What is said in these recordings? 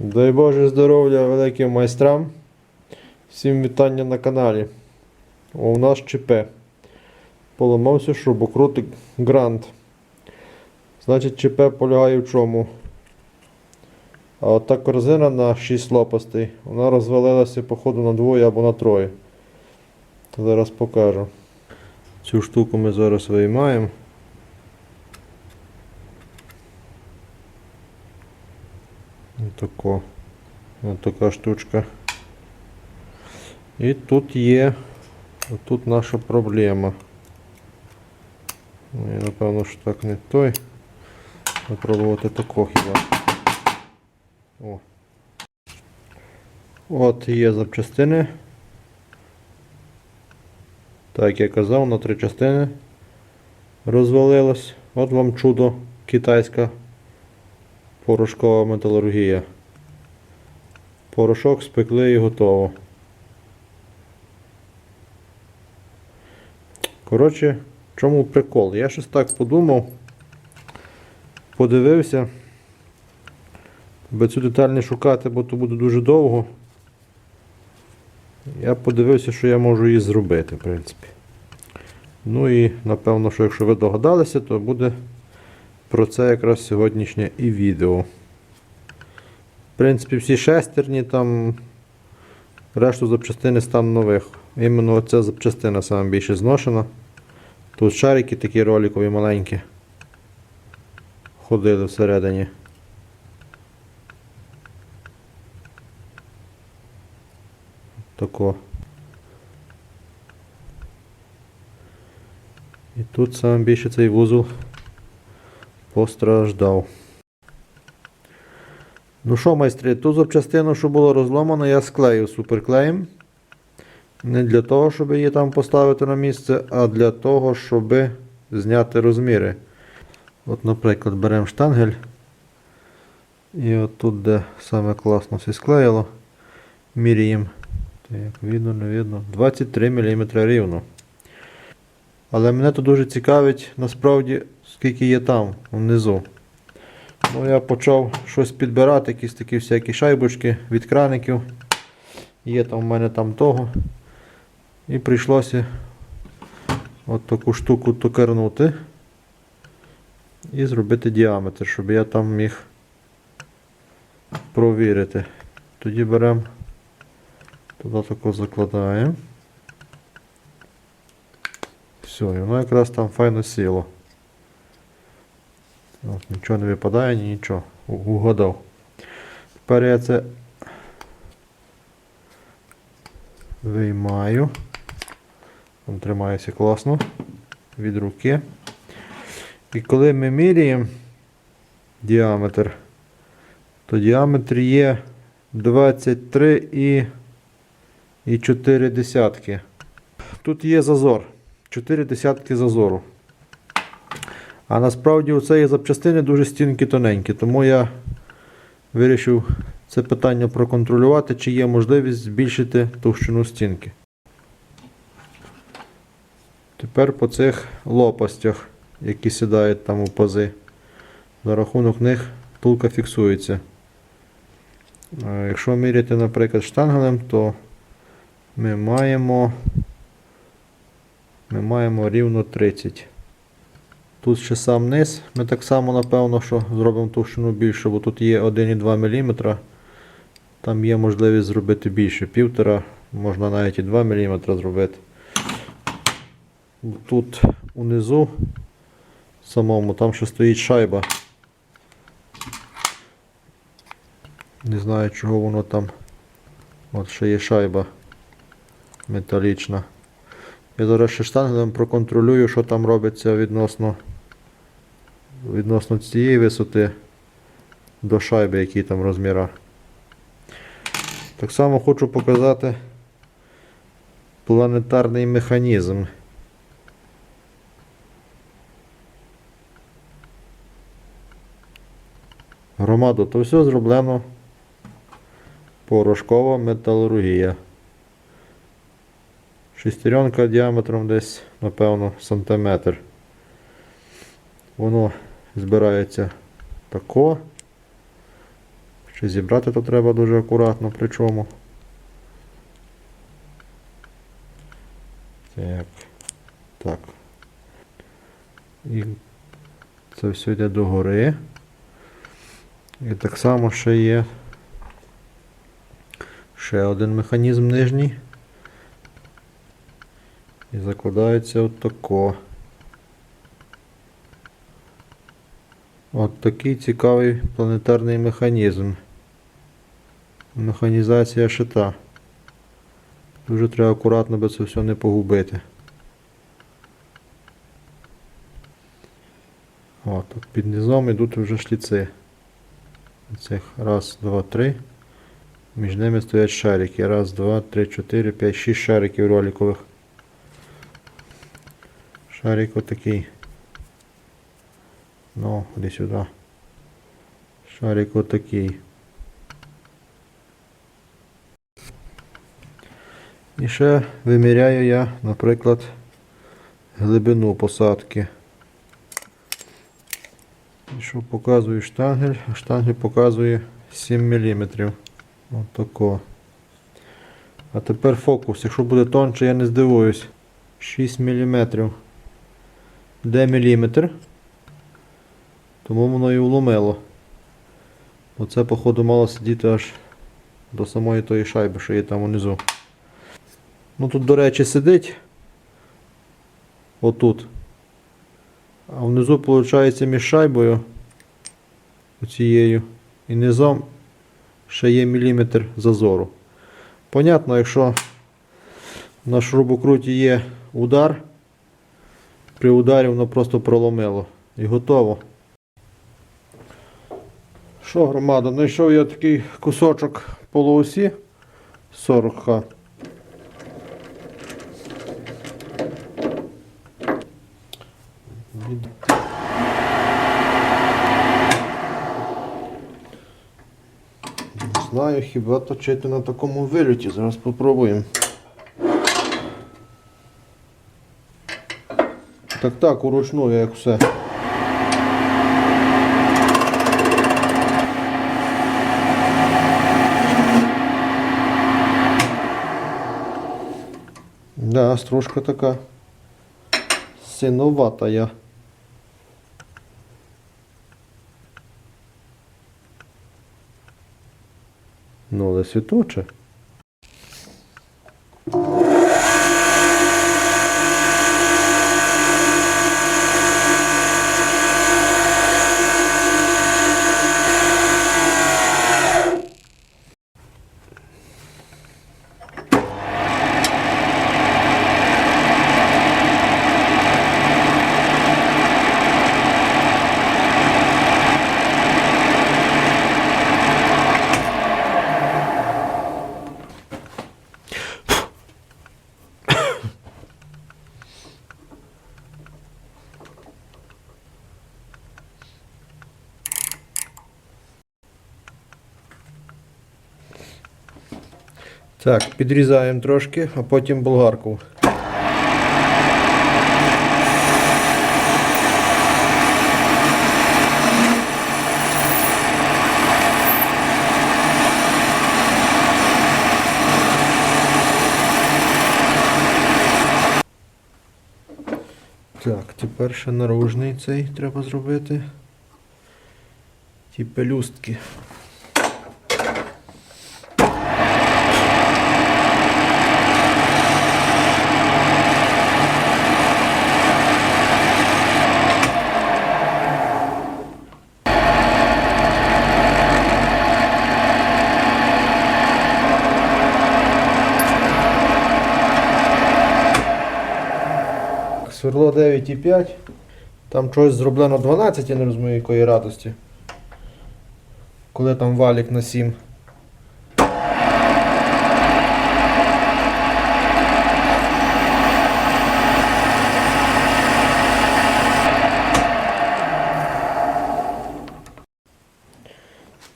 Дай Боже здоров'я великим майстрам. Всім вітання на каналі. У нас ЧП. Поламався шурубокрутик Грант. Значить, ЧП полягає в чому? А от та корзина на 6 лопастей, вона розвалилася походу на двоє або на троє. Зараз покажу. Цю штуку ми зараз виймаємо. Отако. Ось така штучка. І тут є тут наша проблема. Ну, я напевно, що так не той. Попробувати тако хіба. О. От є запчастини. Так, як я казав, на три частини розвалилось. От вам чудо китайська порошкова металургія. Порошок спекли і готово. Коротше, чому прикол? Я щось так подумав, подивився. Би цю деталь не шукати, бо то буде дуже довго. Я подивився, що я можу її зробити, в принципі. Ну і напевно, що якщо ви догадалися, то буде про це якраз сьогоднішнє і відео. В принципі, всі шестерні там решту запчастини стан нових. Іменно оця запчастина саме більше зношена. Тут шарики такі роликові маленькі. Ходили всередині. Тако. І тут саме більше цей вузол постраждав. Ну що, майстри, ту запчастину, що було розломано, я склеїв суперклеєм. Не для того, щоб її там поставити на місце, а для того, щоб зняти розміри. От, наприклад, беремо штангель. І от тут, де саме класно все склеїло, міряємо. Так, видно, не видно. 23 мм рівно. Але мене тут дуже цікавить насправді, скільки є там внизу. Ну, я почав щось підбирати, якісь такі всякі шайбочки від краників. Є там в мене там того. І прийшлося от таку штуку токарнути і зробити діаметр, щоб я там міг провірити. Тоді беремо, туди тако закладаємо. Все, і воно якраз там файно сіло. От, нічого не випадає, ні нічого. Угадав. Тепер я це виймаю. Там тримається класно від руки. І коли ми міряємо діаметр, то діаметр є 23 і, і 4 десятки. Тут є зазор. 4 десятки зазору. А насправді у цієї запчастини дуже стінки тоненькі, тому я вирішив це питання проконтролювати, чи є можливість збільшити товщину стінки. Тепер по цих лопастях, які сідають там у пази. За рахунок них втулка фіксується. Якщо міряти, наприклад, штангелем, то ми маємо, ми маємо рівно 30. Тут ще сам низ. Ми так само, напевно, що зробимо товщину більше, бо тут є 1,2 мм. Там є можливість зробити більше. Півтора, можна навіть і 2 мм зробити. Тут унизу самому там ще стоїть шайба. Не знаю чого воно там. От ще є шайба металічна. Я зараз ще штангелем проконтролюю, що там робиться відносно відносно цієї висоти до шайби, які там розміра. Так само хочу показати планетарний механізм. Громаду, то все зроблено порошкова металургія. Шестеренка діаметром десь, напевно, сантиметр. Воно збирається тако. Ще зібрати то треба дуже акуратно, причому. Так. Так. І це все йде догори. І так само ще є ще один механізм нижній. І закладається отако. От такий цікавий планетарний механізм. Механізація шита. Дуже треба акуратно, аби це все не погубити. О, тут під низом йдуть вже шліци. Цих раз, два, три. Між ними стоять шарики. Раз, два, три, чотири, п'ять, шість шариків роликових. Шарик отакий. Ну, іди сюди. Шарик отакий. І ще виміряю я, наприклад, глибину посадки. І що показує штангель? Штангель показує 7 мм. Отако. А тепер фокус. Якщо буде тонше, я не здивуюсь. 6 мм. Де міліметр? Тому воно і вломило. Оце, походу, мало сидіти аж до самої тої шайби, що є там унизу. Ну тут, до речі, сидить. Отут. А внизу, виходить, між шайбою оцією і низом ще є міліметр зазору. Понятно, якщо на шурубокруті є удар, при ударі воно просто проломило. І готово. Що, громада, знайшов я такий кусочок полуосі 40Х. Не знаю, хіба точити на такому вильоті. Зараз попробуємо. Так так, уручну я як все. Да, стружка така синовата я. Ну, але світоче. Так, підрізаємо трошки, а потім болгарку. Так, тепер ще наружний цей треба зробити. Ті пелюстки. Сверло 9,5. Там щось зроблено 12, я не розумію якої радості. Коли там валік на 7.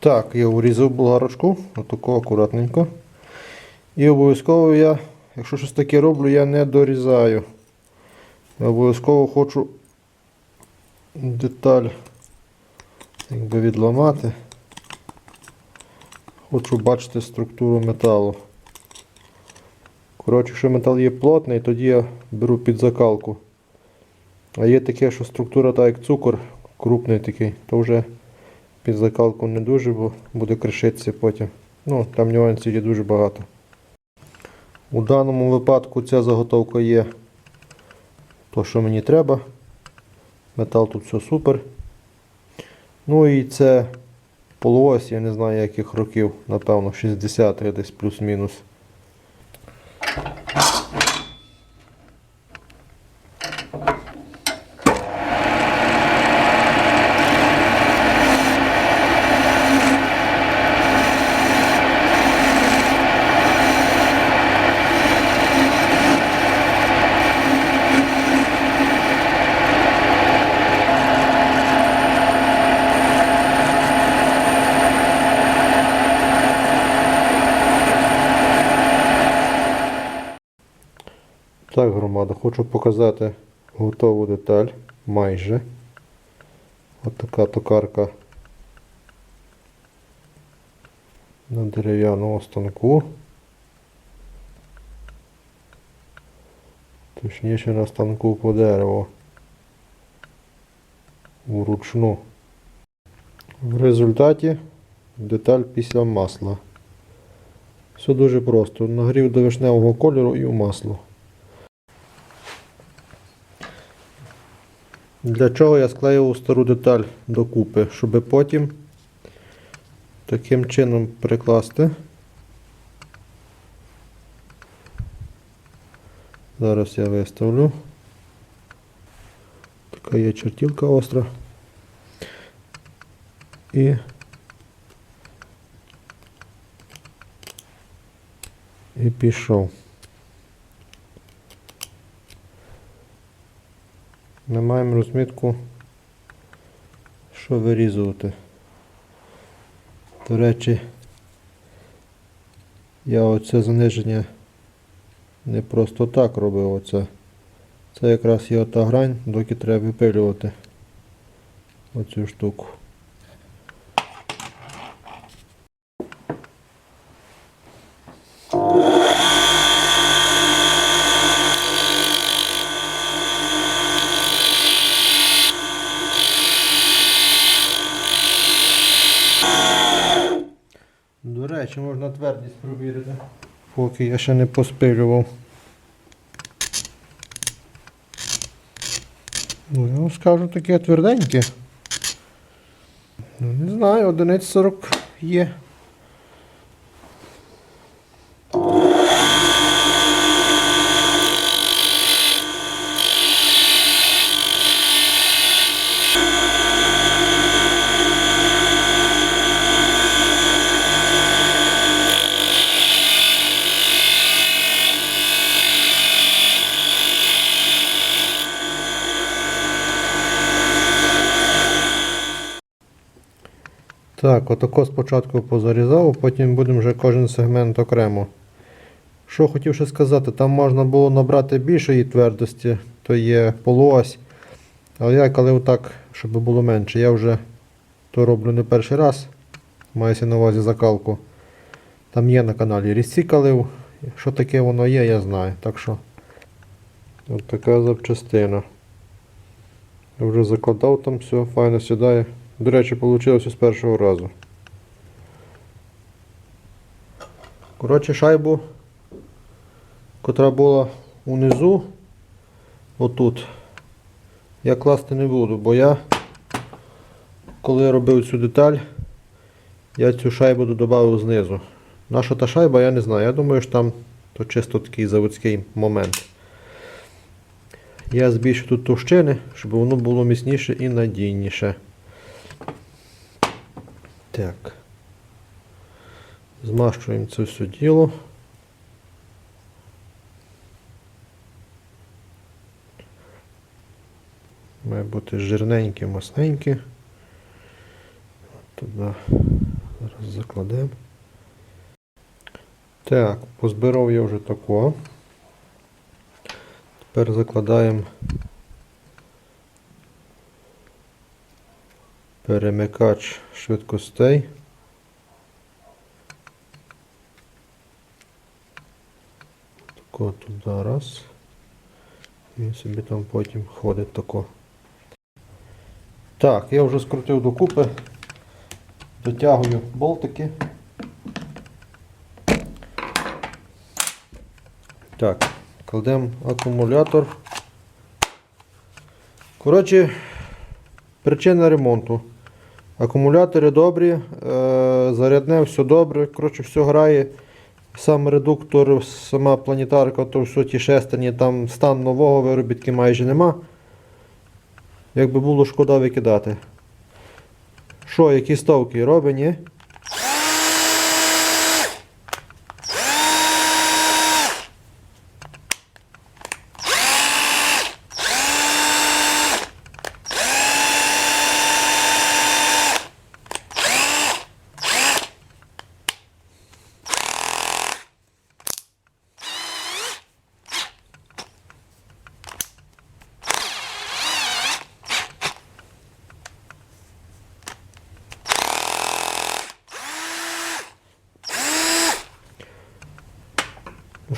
Так, я урізав болгарочку, отако акуратненько. І обов'язково я, якщо щось таке роблю, я не дорізаю. Обов'язково хочу деталь якби відламати. Хочу бачити структуру металу. Коротше, якщо метал є плотний, тоді я беру під закалку. А є таке, що структура так як цукор, крупний такий, то вже під закалку не дуже, бо буде кришитися потім. Ну, там нюансів є дуже багато. У даному випадку ця заготовка є то, що мені треба. Метал тут все супер. Ну і це полуось, я не знаю яких років, напевно, 60 десь плюс-мінус. Так, громада, хочу показати готову деталь майже. От така токарка на дерев'яному станку. Точніше на станку по дереву. Вручну. В результаті деталь після масла. Все дуже просто. Нагрів до вишневого кольору і в масло. Для чого я склеював стару деталь докупи, щоб потім таким чином прикласти. Зараз я виставлю. Така є чертілка остра. І і пішов. Ми маємо розмітку, що вирізувати. До речі, я оце заниження не просто так робив оце. Це якраз є ота грань, доки треба випилювати оцю штуку. До речі, можна твердість провірити. Поки я ще не поспилював. Ну, я вам скажу таке тверденьке. Ну, не знаю, одиниць 40 є. Так, отако спочатку позарізав, потім будемо вже кожен сегмент окремо. Що хотів ще сказати, там можна було набрати більшої твердості, то є полуось. Але я коли отак, щоб було менше, я вже то роблю не перший раз. Мається на увазі закалку. Там є на каналі різці калив. Що таке воно є, я знаю. Так що от така запчастина. Я вже закладав там все, файно сідає. До речі, вийшло з першого разу. Коротше, шайбу, котра була унизу, отут, я класти не буду, бо я, коли робив цю деталь, я цю шайбу додав знизу. Наша та шайба, я не знаю. Я думаю, що там то чисто такий заводський момент. Я збільшу тут товщини, щоб воно було міцніше і надійніше. Так. Змащуємо це все діло. Має бути жирненьке, масненьке. Туди зараз закладемо. Так, позбирав я вже тако. Тепер закладаємо перемикач швидкостей. Тако туди зараз. І собі там потім ходить тако. Так, я вже скрутив докупи, дотягую болтики. Так, кладемо акумулятор. Коротше, причина ремонту. Акумулятори добрі, е, зарядне, все добре, коротше, все грає. Сам редуктор, сама планетарка, то все ті шестерні, там стан нового виробітки майже нема. Якби було шкода викидати. Що, які ставки робить, ні?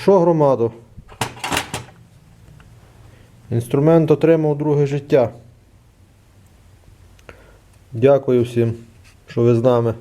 Що, громадо? Інструмент отримав друге життя. Дякую всім, що ви з нами.